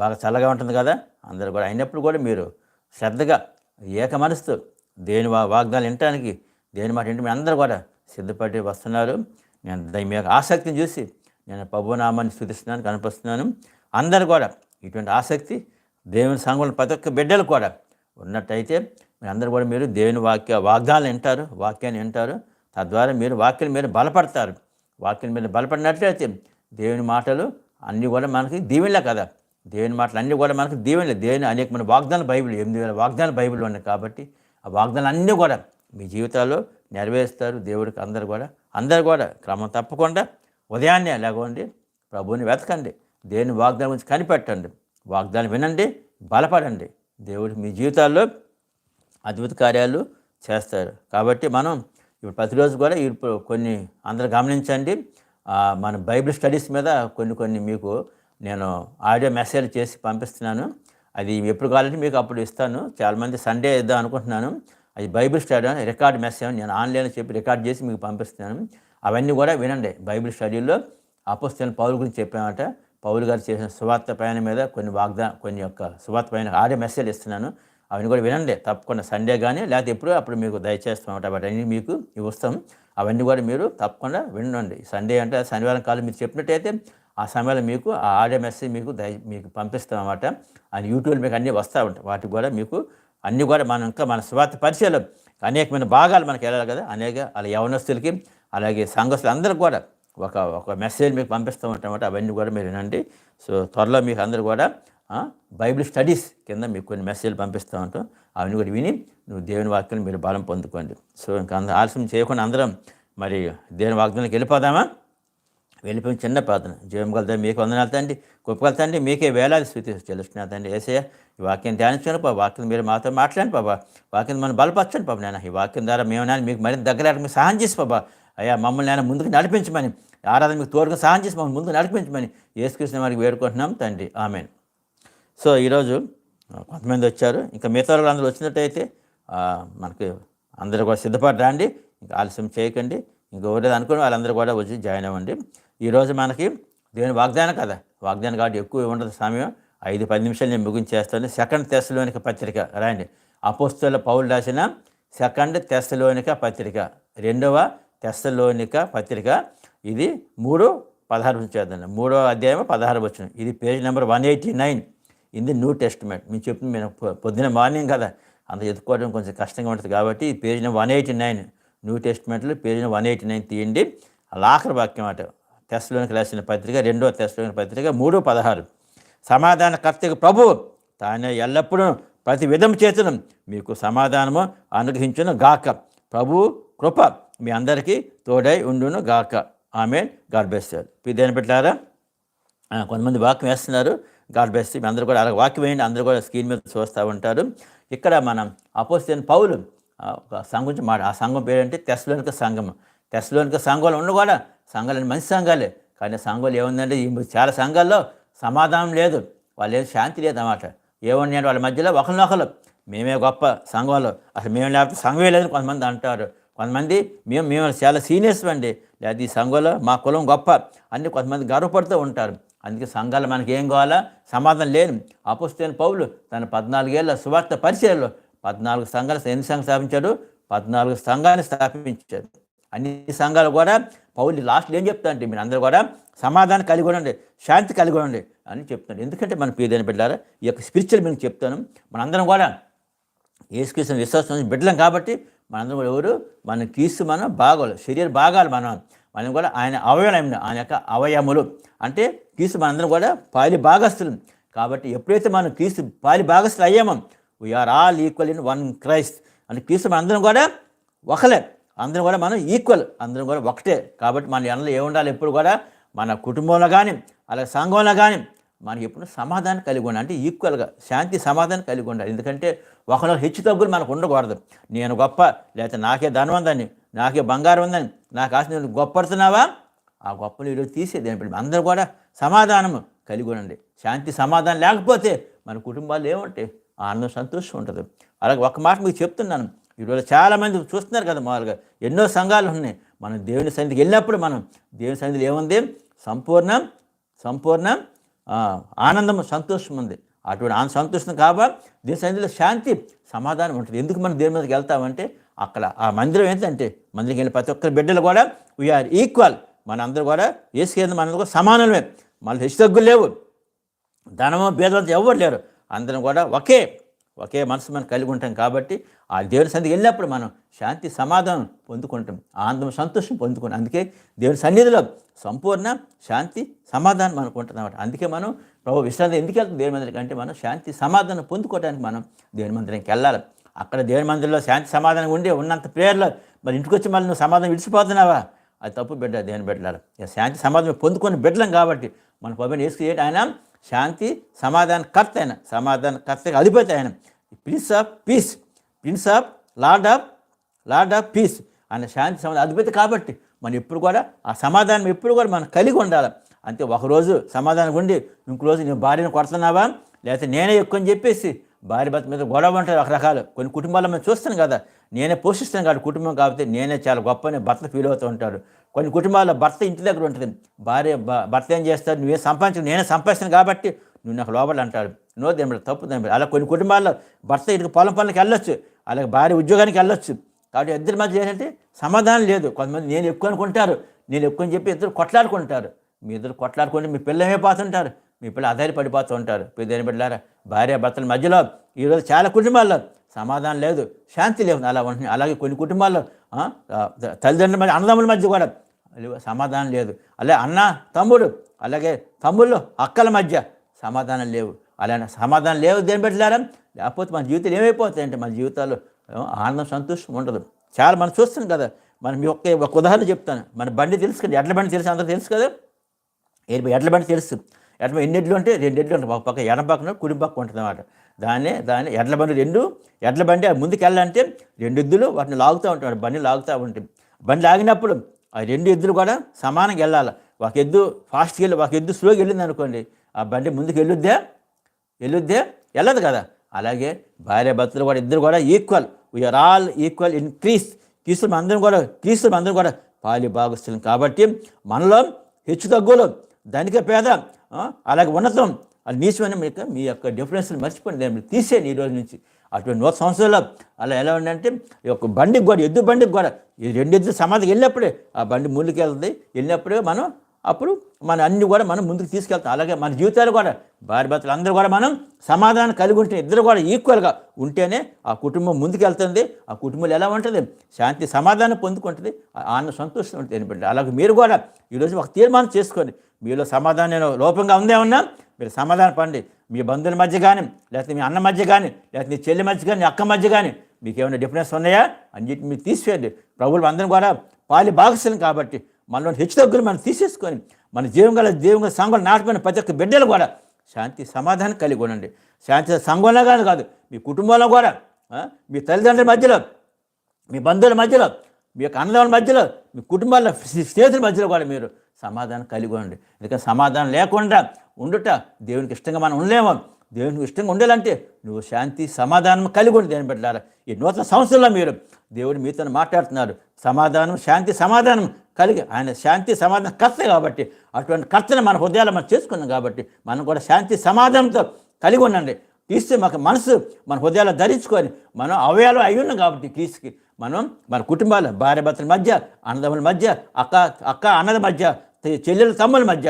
బాగా చల్లగా ఉంటుంది కదా? అందరూ కూడా అయినప్పుడు కూడా మీరు శ్రద్ధగా ఏక మనసుతో దేని వా వినటానికి దేని మాట వింటే మీరు అందరూ కూడా సిద్ధపడి వస్తున్నారు. నేను దాని మీద ఆసక్తిని చూసి నేను ప్రభునామాన్ని స్థుతిస్తున్నాను కనిపిస్తున్నాను అందరూ కూడా ఇటువంటి ఆసక్తి దేవుని సంఘంలో ప్రతి ఒక్క బిడ్డలు కూడా ఉన్నట్టయితే మీరు అందరూ కూడా మీరు దేవుని వాక్య వాగ్దానాలు వింటారు వాక్యాన్ని వింటారు. తద్వారా మీరు వాక్యం మీరు బలపడతారు. వాక్యం మీద బలపడినట్లయితే దేవుని మాటలు అన్నీ కూడా మనకి దీవెనలే కదా? దేవుని మాటలు అన్నీ కూడా మనకు దీవెనలే దేవుని అనేకమైన వాగ్దాన బైబిల్ ఎనిమిది వేల వాగ్దాన బైబిల్ ఉన్నాయి కాబట్టి ఆ వాగ్దానాలు అన్నీ కూడా మీ జీవితాల్లో నెరవేరుస్తారు. దేవుడికి అందరు కూడా అందరు కూడా క్రమం తప్పకుండా ఉదయాన్నే లేకోండి ప్రభువుని వెతకండి దేవుని వాగ్దానం గురించి కనిపెట్టండి వాగ్దానం వినండి బలపడండి. దేవుడు మీ జీవితాల్లో అద్భుత కార్యాలు చేస్తారు. కాబట్టి మనం ఇప్పుడు ప్రతిరోజు కూడా ఇప్పుడు కొన్ని అందరు గమనించండి. మన బైబిల్ స్టడీస్ మీద కొన్ని కొన్ని మీకు నేను ఆడియో మెసేజ్ చేసి పంపిస్తున్నాను. అది ఎప్పుడు కావాలంటే మీకు అప్పుడు ఇస్తాను. చాలామంది సండే ఇద్దాం అనుకుంటున్నాను. అది బైబిల్ స్టడీ రికార్డ్ మెసేజ్ నేను ఆన్లైన్లో చెప్పి రికార్డ్ చేసి మీకు పంపిస్తున్నాను. అవన్నీ కూడా వినండి. బైబిల్ స్టడీలో అపోస్తున్న పౌలు గురించి చెప్పామంట పౌలు గారు చేసిన సువార్త పైన మీద కొన్ని వాగ్దా కొన్ని యొక్క సువార్త పైన ఆడియో మెసేజ్ ఇస్తున్నాను. అవన్నీ కూడా వినండి. తప్పకుండా సండే కానీ లేకపోతే ఎప్పుడు అప్పుడు మీకు దయచేస్తామట అవన్నీ మీకు ఇవి వస్తాం అవన్నీ కూడా మీరు తప్పకుండా వినండి. సండే అంటే శనివారం కాలం మీరు చెప్పినట్టయితే ఆ సమయంలో మీకు ఆ ఆడియో మెసేజ్ మీకు దయ మీకు పంపిస్తాం అన్నమాట అది యూట్యూబ్లో మీకు అన్నీ వస్తూ ఉంటాయి. వాటికి కూడా మీకు అన్నీ కూడా మనం ఇంకా మన స్వార్థ పరిచయాలు అనేకమైన భాగాలు మనకి వెళ్ళాలి కదా. అనేక అలా యవనస్తులకి అలాగే సంఘస్థులు అందరికి కూడా ఒక ఒక మెసేజ్ మీకు పంపిస్తూ ఉంటాం అవన్నీ కూడా మీరు వినండి. సో త్వరలో మీకు అందరు కూడా బైబిల్ స్టడీస్ కింద మీకు కొన్ని మెసేజ్లు పంపిస్తూ ఉంటాం. అవన్నీ కూడా విని నువ్వు దేవుని వాక్యం మీరు బలం పొందుకోండి. సో ఇంకా అందరు ఆలస్యం చేయకుండా అందరం మరి దేవుని వాగ్దానికి వెళ్ళిపోదామా? వెళ్ళిపోయిన చిన్న ప్రార్థన. జీవం కలుతా మీకు వందనాలు తండ్రి. గొప్ప కలుతండి మీకే వేలాది స్థితి తెలుస్తున్నా తండ్రి. ఏసయ్య ఈ వాక్యం ధ్యానించాను బాబా వాక్యం మీరు మాతో మాట్లాడండి బాబా వాక్యం మనం బలపరచండి బాబా నేను ఈ వాక్యం ద్వారా మేము నాయన మీకు మరింత దగ్గర మీకు సహాయం చేసి బాబా అయ్యా మమ్మల్ని నేను ముందుకు నడిపించమని ఆరాధన మీకు తోడుగా సహాయం చేసి మమ్మల్ని ముందుకు నడిపించమని ఏసుకృష్ణ వారికి వేడుకుంటున్నాం తండ్రి. ఆమెన్. సో ఈరోజు కొంతమంది వచ్చారు. ఇంకా మిగతా వాళ్ళు అందరూ వచ్చినట్టయితే మనకి అందరూ కూడా సిద్ధపడతండి ఇంకా ఆలస్యం చేయకండి. ఇంకా ఒకటి అనుకుని వాళ్ళందరూ కూడా వచ్చి జాయిన్ అవ్వండి. ఈరోజు మనకి దేవుని వాగ్దానం కదా. వాగ్దానం కాబట్టి ఎక్కువ ఉండదు సమయం. ఐదు పది నిమిషాలు నేను ముగించేస్తాను. సెకండ్ తెస్సలోనిక పత్రిక రాయండి. అపోస్తుల పౌలు రాసిన సెకండ్ తెస్సలోనిక పత్రిక. రెండవ తెస్సలోనిక పత్రిక. ఇది మూడు పదహారు నుంచి చేద్దాం మూడో అధ్యాయం పదహారు వచ్చిన ఇది page number one eighty nine. ఇది న్యూ టెస్ట్మెంట్ మీరు చెప్పింది మేము పొద్దున మార్నింగ్ కదా. అంత ఎత్తుకోవడం కొంచెం కష్టంగా ఉంటుంది కాబట్టి ఈ page number one eighty nine. New టెస్ట్మెంట్లో page number one eighty nine తీయండి. అలా ఆఖరి వాక్యం అట. తెస్లోనికి రాసిన పత్రిక రెండో తెస్లోని పత్రిక మూడు పదహారు. సమాధాన కర్తకు ప్రభు తానే ఎల్లప్పుడూ ప్రతి విధం చేతను మీకు సమాధానము అనుగ్రహించును గాక. ప్రభు కృప మీ అందరికీ తోడై ఉండును గాక. ఆమె గాడ్ బెస్ట్ దేని పెట్టారా కొంతమంది వాక్యం వేస్తున్నారు. గాడ్ బెస్ట్ మీ అందరూ కూడా అలా వాక్యం వేయండి. అందరూ కూడా స్క్రీన్ మీద చూస్తూ ఉంటారు. ఇక్కడ మనం అపోజిట్ పౌలు ఒక సంఘం గురించి మాట ఆ సంఘం పేరంటే? తెస్లోనిక సంఘం తెస్లోనిక సంఘంలో ఉన్న కూడా సంఘాలు మంచి సంఘాలే. కానీ సంఘాలు ఏముందంటే చాలా సంఘాల్లో సమాధానం లేదు. వాళ్ళు ఏం శాంతి లేదు అన్నమాట. ఏమన్నాడు వాళ్ళ మధ్యలో ఒకరినొకరు. మేమే గొప్ప సంఘంలో. అసలు మేము లేకపోతే సంఘమే లేదని కొంతమంది అంటారు. కొంతమంది మేము మేము చాలా సీనియర్స్ అండి. లేదా ఈ సంఘంలో మా కులం గొప్ప అన్ని కొంతమంది గర్వపడుతూ ఉంటారు. అందుకే సంఘాలు మనకి ఏం కావాలా? సమాధానం లేదు అపుస్తైన పౌలు తన పద్నాలుగేళ్ళ సువార్త పరిచయంలో పద్నాలుగు సంఘాలు ఎన్ని సంఘం స్థాపించాడు? పద్నాలుగు సంఘాన్ని స్థాపించాడు. అన్ని సంఘాలు కూడా పౌలు లాస్ట్లో ఏం చెప్తా అంటే మీరు అందరూ కూడా సమాధానం కలిగి ఉండండి శాంతి కలిగి ఉండండి అని చెప్తాను ఎందుకంటే మన పేదైన బిడ్డారా ఈ యొక్క స్పిరిచువల్ మీకు చెప్తాను మనందరం కూడా ఏసుకృష్ణ విశ్వాసం బిడ్డలం కాబట్టి మనందరం కూడా ఎవరు మన క్రీస్తు మన భాగాలు శరీర భాగాలు మనం. మనం కూడా ఆయన అవయవం ఆయన యొక్క అవయములు. అంటే క్రీస్తు మనందరం కూడా పాలి భాగస్తులు కాబట్టి ఎప్పుడైతే మనం క్రీస్తు పాలి భాగస్తులు అయ్యామో we are all equal in one Christ అంటే క్రీస్తు మనందరం కూడా ఒకలే. అందరం కూడా మనం ఈక్వల్ అందరం కూడా ఒకటే. కాబట్టి మన ఎన్నలో ఏముండాలి ఎప్పుడు కూడా మన కుటుంబంలో కానీ అలాగే సంఘంలో కానీ మనకి ఎప్పుడు సమాధానం కలిగి ఉండాలి. అంటే ఈక్వల్గా శాంతి సమాధానం కలిగి ఉండాలి. ఎందుకంటే ఒకరు హెచ్చు తగ్గులు మనకు ఉండకూడదు. నేను గొప్ప లేకపోతే నాకే ధనం ఉందని నాకే బంగారం ఉందని నాకు ఆశ నువ్వు గొప్పడుతున్నావా ఆ గొప్పలు ఈరోజు తీసే దేని అందరూ కూడా సమాధానం కలిగి ఉండండి. శాంతి సమాధానం లేకపోతే మన కుటుంబాలు ఏముంటాయి? ఆనందం సంతోషం ఉంటుంది. అలాగే ఒక మాట మీకు చెప్తున్నాను. ఈరోజు చాలామంది చూస్తున్నారు కదా మామూలుగా. ఎన్నో సంఘాలు ఉన్నాయి. మనం దేవుని సన్నిధికి వెళ్ళినప్పుడు మనం దేవుని సన్నిధిలో ఏముంది? సంపూర్ణ సంపూర్ణ ఆనందం సంతోషం ఉంది. అటువంటి ఆనంద సంతోషం కాబట్టి దేవుని సన్నిధిలో శాంతి సమాధానం ఉంటుంది. ఎందుకు మనం దేవుని మీదకి వెళ్తామంటే అక్కడ ఆ మందిరం ఏంటంటే మందిరికి వెళ్ళిన ప్రతి ఒక్కరి బిడ్డలు కూడా వీఆర్ ఈక్వల్ మనందరూ కూడా ఏసుకేంద్ర మనందరూ కూడా సమానమే మళ్ళీ హెచ్చుతగ్గులు లేవు. ధనము భేదంతో ఎవరు లేరు. అందరం కూడా ఒకే. ఒకే మనసు మనం కలిగి ఉంటాం కాబట్టి ఆ దేవుని సన్నిధికి వెళ్ళినప్పుడు మనం శాంతి సమాధానం పొందుకుంటాం ఆనందం సంతోషం పొందుకుంటాం. అందుకే దేవుని సన్నిధిలో సంపూర్ణ శాంతి సమాధానం మనకు ఉంటుంది అన్నమాట అందుకే మనం ప్రభు విశ్రాంతి ఎందుకు వెళ్తాం దేవుని మందిరం అంటే మనం శాంతి సమాధానం పొందుకోవడానికి మనం దేవుని మందిరానికి వెళ్ళాలి. అక్కడ దేవుని మందిరంలో శాంతి సమాధానం ఉండి ఉన్నంత ప్రేయర్లో మరి ఇంటికి వచ్చి మళ్ళీ నువ్వు సమాధానం విడిచిపోతున్నావా? అది తప్పు బిడ్డ దేవుని బిడ్డలారు. శాంతి సమాధానం పొందుకొని బిడ్డలం కాబట్టి మన పబ్బని వేసుకు ఆయన శాంతి సమాధాన కర్త ఆయన సమాధాన కర్త అధిపతి ఆయన prince of peace. Prince of Lord of Lord of peace. ఆయన శాంతి సమాధానం అధిపతి కాబట్టి మనం ఎప్పుడు కూడా ఆ సమాధానం ఎప్పుడు కూడా మనం కలిగి ఉండాలి. అంతే ఒకరోజు సమాధానం ఉండి ఇంకో రోజు నేను భార్యను కొడుతున్నావా? లేకపోతే నేనే ఎక్కువ అని చెప్పేసి భార్య భర్త మీద గొడవ ఉంటుంది రకరకాలు. కొన్ని కుటుంబాల్లో మనం చూస్తాను కదా నేనే పోషిస్తాను కాబట్టి కుటుంబం కాబట్టి నేనే చాలా గొప్ప అని భర్త ఫీల్ అవుతూ ఉంటాడు. కొన్ని కుటుంబాల్లో భర్త ఇంటి దగ్గర ఉంటుంది. భార్య భ- భర్త ఏం చేస్తాడు? నువ్వే సంపాదించు నేనే సంపాదిస్తాను కాబట్టి నువ్వు నాకు లోపల అంటాడు. నో దేని తప్పు దేని అలా కొన్ని కుటుంబాల్లో భర్త ఇటు పొలం పనులకు వెళ్ళొచ్చు. అలాగే భార్య ఉద్యోగానికి వెళ్ళొచ్చు. కాబట్టి ఇద్దరి మధ్య ఏంటంటే సమాధానం లేదు. కొంతమంది నేను ఎక్కువ అనుకుంటారు. నేను ఎక్కువ అని చెప్పి ఇద్దరు కొట్లాడుకుంటారు. మీ ఇద్దరు కొట్లాడుకుంటే మీ పిల్లమే పోతుంటారు మీ పిల్లలు ఆధారి పడిపోతూ ఉంటారు. పెద్ద బిడ్డారా భార్య భర్తల మధ్యలో ఈరోజు చాలా కుటుంబాల్లో సమాధానం లేదు. శాంతి లేదు అలా ఉంటుంది అలాగే కొన్ని కుటుంబాల్లో తల్లిదండ్రుల మధ్య అన్నదమ్ముల మధ్య కూడా సమాధానం లేదు. అలాగే అన్న తమ్ముడు అలాగే తమ్ముళ్ళు అక్కల మధ్య సమాధానం లేవు. అలానే సమాధానం లేవు దేని పెట్టలేరా లేకపోతే మన జీవితాలు ఏమైపోతాయి అంటే మన జీవితాలు ఆనందం సంతోషం ఉండదు. చాలా మనం చూస్తున్నాం కదా మనం మీ ఒక్క ఒక ఉదాహరణ చెప్తాను. మన బండి తెలుసు కదా ఎడ్ల బండి తెలుసు అందరూ తెలుసు కదా? ఎడ్ల బండి తెలుసు. ఎడమ ఎన్ని ఎడ్లు ఉంటే రెండు ఎడ్లు ఉంటాయి. ఒక పక్క ఎడమ పక్కన కుడి పక్క ఉంటుంది అన్నమాట. దాన్ని దాన్ని ఎడ్ల బండి రెండు ఎడ్ల బండి ఆ ముందుకు వెళ్ళాలంటే రెండు ఎద్దులు వాటిని లాగుతూ ఉంటాడు బండి లాగుతూ ఉంటాయి. బండి లాగినప్పుడు ఆ రెండు ఎద్దులు కూడా సమానంగా వెళ్ళాలి. ఒక ఎద్దు ఫాస్ట్కి వెళ్ళి ఒక ఎద్దు స్లోగా వెళ్ళింది అనుకోండి ఆ బండి ముందుకు వెళ్ళొద్దే వెళ్ళొద్దే వెళ్ళదు కదా. అలాగే భార్య భర్తలు కూడా ఇద్దరు కూడా equal we are all equal in క్రీస్ క్రీస్తు అందరం కూడా క్రీస్తు అందరం కూడా పాలి భాగస్థులం కాబట్టి మనలో హెచ్చు తగ్గులు. ధనిక పేద అలాగే ఉన్నతం. అది నీచమైన మీ యొక్క మీ యొక్క డిఫరెన్స్ని మర్చిపోండి దాన్ని తీసేయండి ఈ రోజు నుంచి. అటువంటి నూతన సంవత్సరాలు అలా ఎలా ఉందంటే ఈ యొక్క బండికి కూడా ఎద్దు బండికి కూడా ఈ రెండు ఎద్దు సమాధికి వెళ్ళినప్పుడే ఆ బండి ముందుకు వెళ్తుంది. వెళ్ళినప్పుడే మనం అప్పుడు మన అన్ని కూడా మనం ముందుకు తీసుకెళ్తాం. అలాగే మన జీవితాలు కూడా భార్య భర్తలు అందరూ కూడా మనం సమాధానం కలిగి ఉంటే ఇద్దరు కూడా ఈక్వల్గా ఉంటేనే ఆ కుటుంబం ముందుకెళ్తుంది ఆ కుటుంబంలో ఎలా ఉంటుంది? శాంతి సమాధానం పొందుకుంటుంది. ఆ ఆనంద సంతోషం ఉంటుంది. బిడ్డ అలాగే మీరు కూడా ఈరోజు ఒక తీర్మానం చేసుకోండి. మీలో సమాధానం లోపంగా ఉందేమన్నా మీరు సమాధానం పండి మీ బంధువుల మధ్య కానీ లేకపోతే మీ అన్న మధ్య కానీ లేకపోతే మీ చెల్లి మధ్య కానీ అక్క మధ్య కానీ మీకు ఏమైనా డిఫరెన్స్ ఉన్నాయా? అన్నిటి మీరు తీసివేయండి. ప్రభువులు అందరం కూడా పాలి భాగస్వాలం కాబట్టి మనలో హెచ్చు తగ్గులు మనం తీసేసుకొని మన జీవం గల జీవం గల సంఘం నాటుకున్న ప్రతి ఒక్క బిడ్డలు కూడా శాంతి సమాధానం కలిగి ఉండండి. శాంతి సంఘంలో కానీ కాదు మీ కుటుంబంలో కూడా మీ తల్లిదండ్రుల మధ్యలో మీ బంధువుల మధ్యలో మీ యొక్క అన్నదమ్ముల మధ్యలో మీ కుటుంబాల స్నేహితుల మధ్యలో కూడా మీరు సమాధానం కలిగి ఉండండి. ఎందుకంటే సమాధానం లేకుండా ఉండుట దేవునికి ఇష్టంగా మనం ఉండలేము. దేవునికి ఇష్టంగా ఉండాలంటే నువ్వు శాంతి సమాధానం కలిగి ఉండి దేని పెట్టారా ఈ నూతన సంవత్సరంలో మీరు దేవుడు మీతో మాట్లాడుతున్నారు. సమాధానం శాంతి సమాధానం కలిగి ఆయన శాంతి సమాధానం కర్త కాబట్టి అటువంటి కర్తను మన హృదయాలు మనం చేసుకున్నాం కాబట్టి మనం కూడా శాంతి సమాధానంతో కలిగి ఉండండి. క్రీస్తు మాకు మనసు మన హృదయాలు ధరించుకొని మనం అవయాలు అయి ఉన్నాం కాబట్టి క్రీస్తుకి మనం మన కుటుంబాలు భార్య భర్తల మధ్య అన్నదమ్ముల మధ్య అక్క అక్క అన్నల మధ్య చెల్లెల తమ్ముల మధ్య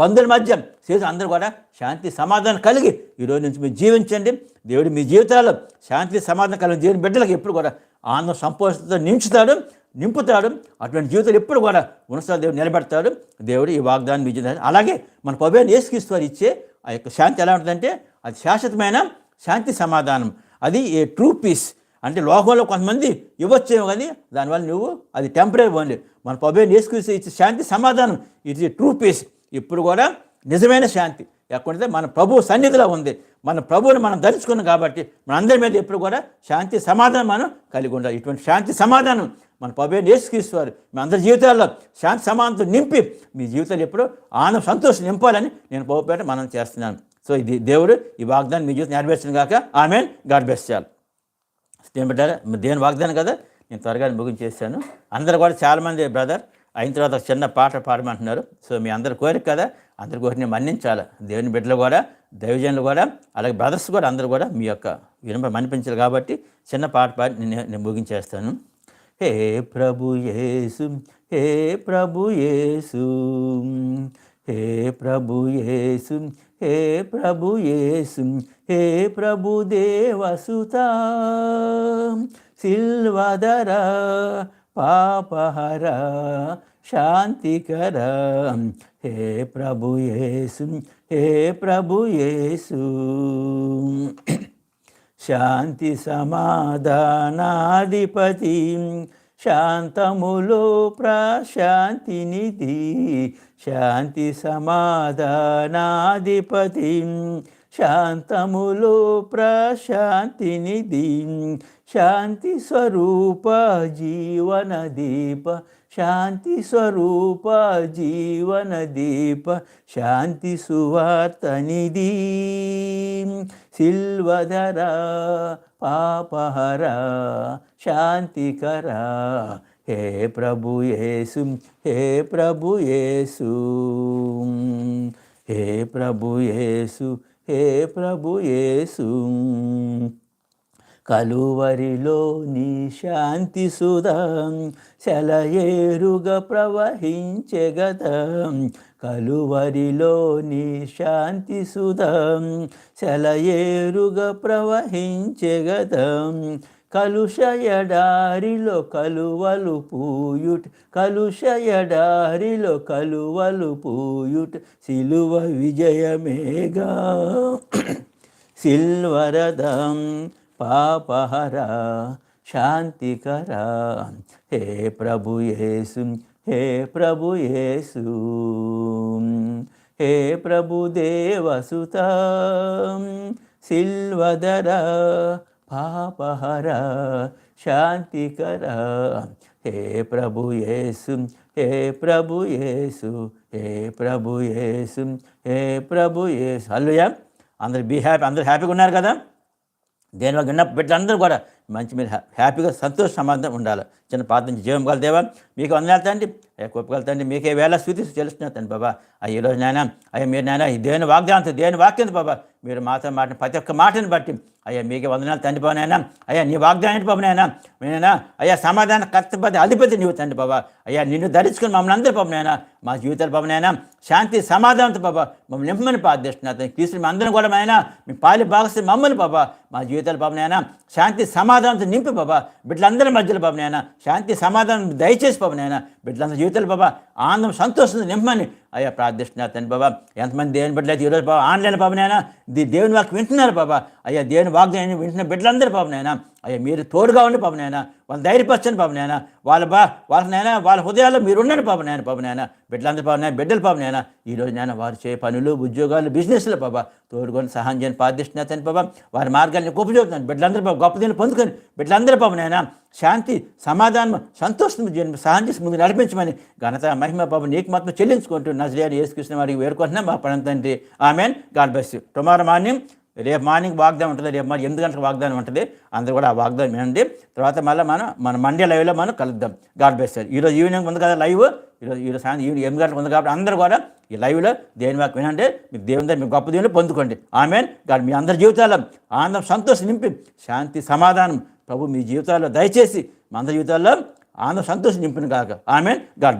బంధువుల మధ్య చేసి అందరూ కూడా శాంతి సమాధానం కలిగి ఈ రోజు నుంచి మీరు జీవించండి. దేవుడు మీ జీవితాల్లో శాంతి సమాధానం కలిగిన దేవుని బిడ్డలకు ఎప్పుడు కూడా ఆనందం సంపోషంతో నించుతాడు. నింపుతాడు. అటువంటి జీవితాలు ఎప్పుడు కూడా ఉన్నత దేవుడు నిలబెడతాడు. దేవుడు ఈ వాగ్దానం మీ అలాగే మన పబేని ఏసుక్రీస్తు ఇచ్చే ఆ యొక్క శాంతి ఎలా ఉంటుందంటే అది శాశ్వతమైన శాంతి సమాధానం. అది ఏ ట్రూ పీస్ అంటే లోకంలో కొంతమంది ఇవ్వచ్చేమో కానీ దానివల్ల నువ్వు అది టెంపరీ ఓన్లీ మన పబేని ఏసుక్రీస్తు ఇచ్చే శాంతి సమాధానం. ఇది ట్రూ పీస్ ఇప్పుడు కూడా నిజమైన శాంతి. ఎక్కడంటే మన ప్రభు సన్నిధిలో ఉంది. మన ప్రభువుని మనం ధరించుకున్నాం కాబట్టి మన అందరి మీద ఎప్పుడు కూడా శాంతి సమాధానం మనం కలిగి ఉండాలి. ఇటువంటి శాంతి సమాధానం మన ప్రభు నేర్చుకిస్తారు మీ అందరి జీవితాల్లో శాంతి సమాధానంతో నింపి మీ జీవితాలు ఎప్పుడు ఆనంద సంతోషం నింపాలని నేను ప్రభుపేట మనం చేస్తున్నాను. సో ఇది దేవుడు ఈ వాగ్దానం మీ జీవితం నెరవేర్చిన కాక ఆమె గాడ్ బెస్ట్ చేయాలి దేని వాగ్దానం కదా? నేను త్వరగా ముగించేసాను అందరు కూడా చాలామంది బ్రదర్ అయిన తర్వాత చిన్న పాట పాడమంటున్నారు. సో మీ అందరి కోరిక కదా అందరి కోరికని మన్నించాలి. దేవుని బిడ్డలు కూడా దైవజనులు కూడా అలాగే బ్రదర్స్ కూడా అందరూ కూడా మీ యొక్క వినప మనిపించాలి కాబట్టి చిన్న పాట పాడి నేను నేను ముగించేస్తాను. హే ప్రభు యేసు హే ప్రభు యేసు హే ప్రభు యేసు హే ప్రభు యేసు హే ప్రభు దేవసుత సిల్వదరా పాపహర శాంతికర. హే ప్రభు యేసు హే ప్రభు యేసు. శాంతి సమాధానాధిపతి శాంతములో ప్రశాంతినిధి. శాంతి సమాధానాధిపతి శాంతములో ప్రశాంతినిధి శాంతి స్వరూప జీవన దీప శాంతి స్వరూప జీవన దీప శాంతి సువార్త నిధి. సిల్వధర పాపహర శాంతికర హే ప్రభు యేసు హే ప్రభు యేసు హే ప్రభు యేసు. హే ప్రభు యేసు? కలువరిలో నీ శాంతి సుధం సెలయేరుగా ప్రవహించెగదం కలువరిలో నీ శాంతి సుధం సెలయేరుగా ప్రవహించెగదం కలుషయడారిలో కలువలు పూయుట్ కలుషయడారిలో కలువలు పూయుట్. సిలువ విజయమేగా సిల్వరదం పాపహరా శాంతికర. హే ప్రభు యేసు హే ప్రభు యేసు హే ప్రభు దేవసుత సిల్వదర పాపహర శాంతికర. హే ప్రభు యేసు హే ప్రభు యేసు హే ప్రభు యేసు హే ప్రభు యేసు. హల్లుయా అందరు బీ హ్యాపీ అందరూ హ్యాపీగా ఉన్నారు కదా? దేని వల్ల విన్న బిడ్డలందరూ కూడా మంచి మీరు హ్యాపీగా సంతోష సమాధానం ఉండాలి. చిన్న పాత నుంచి జీవం గల దేవా మీకు వందనాలు అయ్యా తండ్రి మీకే వేళ స్థుతి తెలుస్తున్నా తండ్రి బాబా. అయ్యా ఈరోజు నాయన అయ్యా మీరు నాయన దేని వాగ్దాంతం దేని వాక్యం బాబా మీరు మాతో మాట ప్రతి ఒక్క మాటను బట్టి అయ్యా మీకే వందనాలు తండ్రి బాబు నాయన. అయ్యా నీ వాగ్దానం ఏంటి బాబు నాయన? నేనా అయ్యా సమాధాన కర్తపతి అధిపతి నీవు తండ్రి బాబా. అయ్యా నిన్ను ధరించుకుని మమ్మల్ని అందరి బాబు నాయన మా జీవితాలు బాబు నాయన శాంతి సమాధానంతో బాబా మమ్మల్ని నింపమని ప్రార్థిస్తున్నారు తీసుకుని అందరం కూడా నాయన మీ పాలి భాగస్థ మమ్మల్ని బాబా మా జీవితాలు బాబు నాయన శాంతి సమాధానంతో నింపి బాబా. బిడ్డలందరి మధ్యలో బాబు నాయన. శాంతి సమాధానం దయచేసి బాబు నాయన. బిడ్డలందరి జీవితాలు బాబా. ఆనందం సంతోషం నింపమని అయ్యా ప్రార్థిస్తున్నారు తండ్రి బాబా. ఎంతమంది దేవుని బిడ్డలు అయితే ఈరోజు బాబా ఆన్లైన్ బాబు నాయన? దేవుని వాక్యం వింటున్నారు బాబా. అయ్యా దేవుని వాగ్దానం వింటున్న బిడ్డలందరూ బాబు నాయన. అయ్యా మీరు తోడుగా ఉండి పాప నాయన. వాళ్ళు ధైర్యపరచండి పాప నాయన. వాళ్ళ బా వాళ్ళ నాయన వాళ్ళ హృదయాల్లో మీరు ఉండండి పాప నాయన పాప నాయన. బిడ్డలందరూ పాప నాయన బిడ్డలు పాప నాయన. ఈరోజు నాయన వారు చే పనులు ఉద్యోగాలు బిజినెస్లు పాప తోడుకొని సహాయం చేయని ప్రార్థిస్తున్నారు తండ్రి బాబా. వారి మార్గాన్ని ఉపయోగుతున్నాను బిడ్డలందరూ పాప గొప్ప దీన్ని పొందుకొని బిడ్డలందరూ పాప నాయన శాంతి సమాధానం సంతోషం జన్మ సహాయం ముందు నడిపించమని ఘనత మహిమ బాబు నీకు మాత్రం చెల్లించుకుంటూ నజరేని యేసుకృష్ణ వారికి వేడుకుంటున్నాం. మా పనంతండి amen. God bless tomorrow morning రేపు మార్నింగ్ వాగ్దానం ఉంటుంది. రేపు మరి ఎనిమిది గంటలకు వాగ్దానం ఉంటుంది. అందరూ కూడా ఆ వాగ్దానం వినండి. తర్వాత మళ్ళీ మనం మన మండే లైవ్లో మనం కలుద్దాం. గాడ్ బెస్ట్ ఈరోజు ఈవినింగ్ ఉంది కదా లైవ్? ఈరోజు ఈరోజు సాయంత్రం ఈవినింగ్ ఎనిమిది గంటలకు ఉంది కాబట్టి అందరూ కూడా ఈ లైవ్లో దేని వాక్ వినండి. మీకు దేవుని దగ్గర మీ గొప్ప దేవుని పొందుకోండి. ఆమెన్. గాడ్ మీ అందరి జీవితాల్లో ఆనందం సంతోషం నింపి శాంతి సమాధానం ప్రభు మీ జీవితాల్లో దయచేసి మన జీవితాల్లో ఆమె సంతోషం నింపిన కాక ఆమె గాడ్